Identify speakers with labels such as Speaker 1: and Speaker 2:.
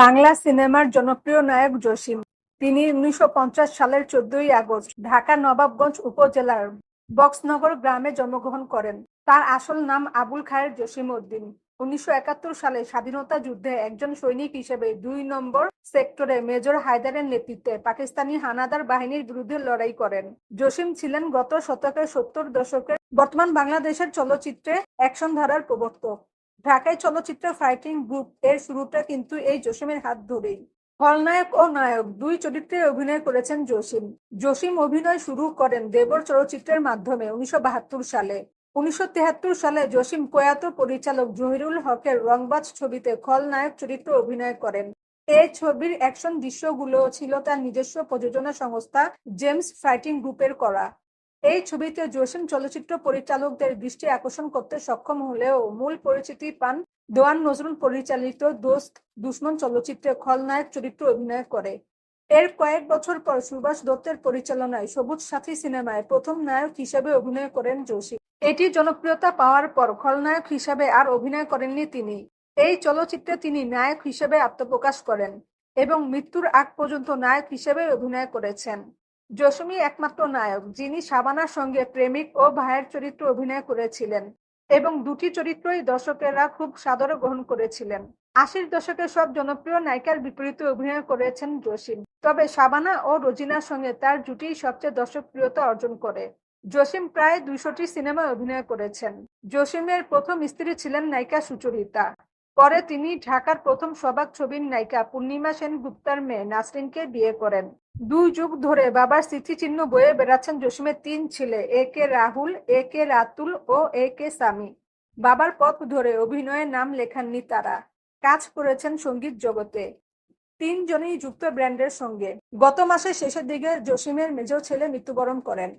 Speaker 1: বাংলা সিনেমার জনপ্রিয় নায়ক জসিম। তিনি উনিশশো পঞ্চাশ সালের চোদ্দই আগস্ট ঢাকা নবাবগঞ্জ উপজেলার বক্সনগর গ্রামে জন্মগ্রহণ করেন। তার আসল নাম আবুল খায়ের জসিম উদ্দিন। উনিশশো একাত্তর সালে স্বাধীনতা যুদ্ধে একজন সৈনিক হিসেবে দুই নম্বর সেক্টরে মেজর হায়দারের নেতৃত্বে পাকিস্তানি হানাদার বাহিনীর বিরুদ্ধে লড়াই করেন। জসিম ছিলেন গত শতকের সত্তর দশকের বর্তমান বাংলাদেশের চলচ্চিত্রে অ্যাকশন ধারার প্রবর্তক। ঢাকায় চলচ্চিত্র ফাইটিং গ্রুপ এর শুরুটা কিন্তু এই জসিমের হাত ধরেই। খলনায়ক ও নায়ক দুই চরিত্রে অভিনয় করেছেন জসিম। জসিম অভিনয় শুরু করেন দেবর চলচ্চিত্রের মাধ্যমে উনিশশো বাহাত্তর সালে। উনিশশো সালে জসিম প্রয়াত পরিচালক জহিরুল হকের রংবাজ ছবিতে খলনায়ক চরিত্রে অভিনয় করেন। এই ছবির অ্যাকশন দৃশ্যগুলো ছিল তার নিজস্ব প্রযোজনা সংস্থা জেমস ফাইটিং গ্রুপের করা। এই ছবিতে জসিম চলচ্চিত্র পরিচালকদের দৃষ্টি আকর্ষণ করতে সক্ষম হলেও মূল পরিচিতি পান দেওয়ান নজরুল পরিচালিত দোস্ত দুশ্মন চলচ্চিত্রে খলনায়ক চরিত্র অভিনয় করে। এর কয়েক বছর পর সুভাষ দত্তের পরিচালনায় সবুজ সাথী সিনেমায় প্রথম নায়ক হিসেবে অভিনয় করেন জসিম এটি জনপ্রিয়তা পাওয়ার পর খলনায়ক হিসেবে আর অভিনয় করেননি তিনি। এই চলচ্চিত্রে তিনি নায়ক হিসেবে আত্মপ্রকাশ করেন এবং মৃত্যুর আগ পর্যন্ত নায়ক হিসেবে অভিনয় করেছেন। জসিমই একমাত্র নায়ক, যিনি শাবানার সঙ্গে প্রেমিক ও ভাইয়ের চরিত্র অভিনয় করেছিলেন এবং দুটি চরিত্রই দর্শকেরা খুব সাদরে গ্রহণ করেছিলেন। আশির দশকের সব জনপ্রিয় নায়িকার বিপরীতে অভিনয় করেছেন জসিম। তবে শাবানা ও রোজিনার সঙ্গে তার জুটি সবচেয়ে দর্শকপ্রিয়তা অর্জন করে। জসিম প্রায় দুইশোটি সিনেমায় অভিনয় করেছেন। জসিমের প্রথম স্ত্রী ছিলেন নায়িকা সুচরিতা। পরে তিনি ঢাকার প্রথম সবাক ছবির নায়িকা পূর্ণিমা সেন গুপ্তার মেয়ে নাসরিনকে বিয়ে করেন। দুই যুগ ধরে বাবার স্মৃতিচিহ্ন বয়ে বেড়াচ্ছেন জসিমের তিন ছেলে, এ কে রাহুল, এ কে রাতুল ও এ কে সামি। বাবার পথ ধরে অভিনয়ের নাম লেখাননি তারা। কাজ করেছেন সংগীত জগতে। তিনজনই যুক্ত ব্র্যান্ডের সঙ্গে। গত মাসের শেষের দিকে জসিমের মেজ ছেলে মৃত্যুবরণ করেন।